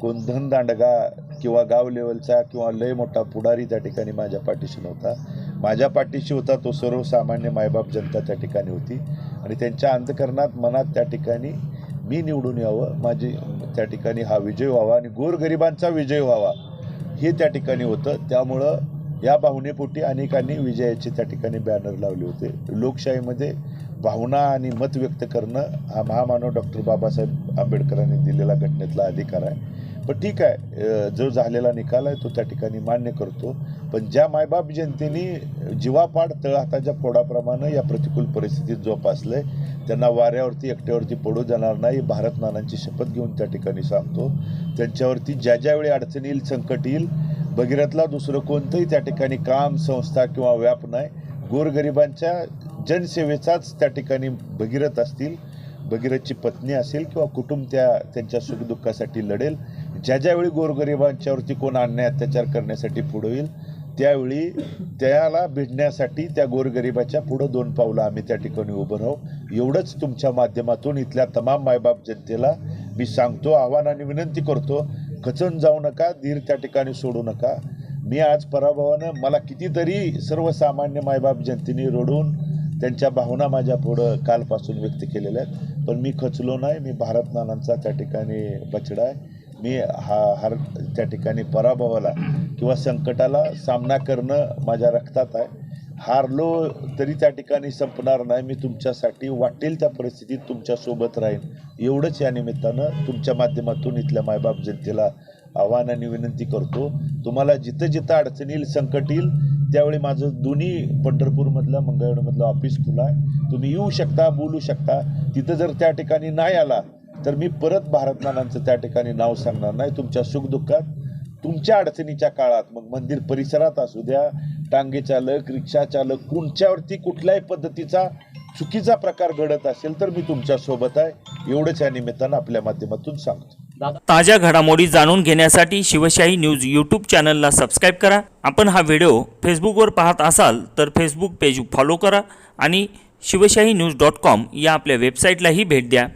कोण धनदांडगा किंवा गाव लेवलचा किंवा लय मोठा पुढारी त्या ठिकाणी माझ्या पाठीशी नव्हता. माझ्या पाठीशी होता तो सर्वसामान्य मायबाप जनता त्या ठिकाणी होती. आणि त्यांच्या अंतकरणात मनात त्या ठिकाणी मी निवडून यावं माझी त्या ठिकाणी हा विजय व्हावा आणि गोरगरिबांचा विजय व्हावा हे त्या ठिकाणी होतं. त्यामुळं या भावनेपोटी अनेकांनी विजयाचे त्या ठिकाणी बॅनर लावले होते. लोकशाहीमध्ये भावना आणि मत व्यक्त करणं हा महामानव डॉक्टर बाबासाहेब आंबेडकरांनी दिलेला घटनेतला अधिकार आहे. पण ठीक आहे. जो झालेला निकाल आहे तो त्या ठिकाणी मान्य करतो. पण ज्या मायबाप जनतेने जीवापाड तळहाताच्या फोडाप्रमाणे या प्रतिकूल परिस्थितीत जोपासलंय त्यांना वाऱ्यावरती एकट्यावरती पडू जाणार नाही. भारत नानांची शपथ घेऊन त्या ठिकाणी सांगतो. त्यांच्यावरती ज्या ज्यावेळी अडचण येईल संकट येईल भगीरथला दुसरं कोणतंही त्या ठिकाणी काम संस्था किंवा व्याप नाही. गोरगरिबांच्या जनसेवेचाच त्या ठिकाणी भगीरथ असतील भगीरथची पत्नी असेल किंवा कुटुंब त्या त्यांच्या सुखदुःखासाठी लढेल. ज्या ज्यावेळी गोरगरिबांच्यावरती कोण अन्याय अत्याचार करण्यासाठी पुढं येईल त्यावेळी त्याला भिडण्यासाठी त्या गोरगरिबाच्या पुढं दोन पावलं आम्ही त्या ठिकाणी उभं राहू. एवढंच तुमच्या माध्यमातून इथल्या तमाम मायबाप जनतेला मी सांगतो आव्हान आणि विनंती करतो खचून जाऊ नका धीर त्या ठिकाणी सोडू नका. मी आज पराभवानं मला कितीतरी सर्वसामान्य मायबाप जनतेने रडून त्यांच्या भावना माझ्या पुढं कालपासून व्यक्त केलेल्या आहेत. पण मी खचलो नाही मी भारत नानांचा त्या ठिकाणी बछडा आहे. मी हा हर त्या ठिकाणी पराभवाला किंवा संकटाला सामना करणं माझ्या रक्तात आहे हारलो तरी त्या ठिकाणी संपणार नाही मी तुमच्यासाठी वाटेल त्या परिस्थितीत तुमच्यासोबत राहीन. एवढंच या निमित्तानं तुमच्या माध्यमातून इथल्या मायबाप जनतेला आव्हान आणि विनंती करतो. तुम्हाला जिथं जिथं अडचण येईल संकट येईल त्यावेळी माझं दोन्ही पंढरपूरमधलं मंगळवेडमधलं ऑफिस खुलं आहे. तुम्ही येऊ शकता बोलू शकता. तिथं जर त्या ठिकाणी नाही आला तर मी परत भारतनानांचं त्या ठिकाणी नाव सांगणार नाही. तुमच्या सुखदुःखात तुमच्या अडचणीच्या काळात मग मंदिर परिसरात असू द्या टांगे चालक रिक्षा चालक कोणच्यावरती कुठल्याही पद्धतीचा चुकीचा प्रकार घडत असेल तर मी तुमच्यासोबत आहे. एवढंच या निमित्तानं आपल्या माध्यमातून सांगतो. ताज्या घडामोडी जाणून घेण्यासाठी शिवशाही न्यूज यूट्यूब चॅनलला सबस्क्राईब करा. आपण हा व्हिडिओ फेसबुकवर पाहत असाल तर फेसबुक पेज फॉलो करा आणि शिवशाही न्यूज डॉट कॉम या आपल्या वेबसाईटलाही भेट द्या.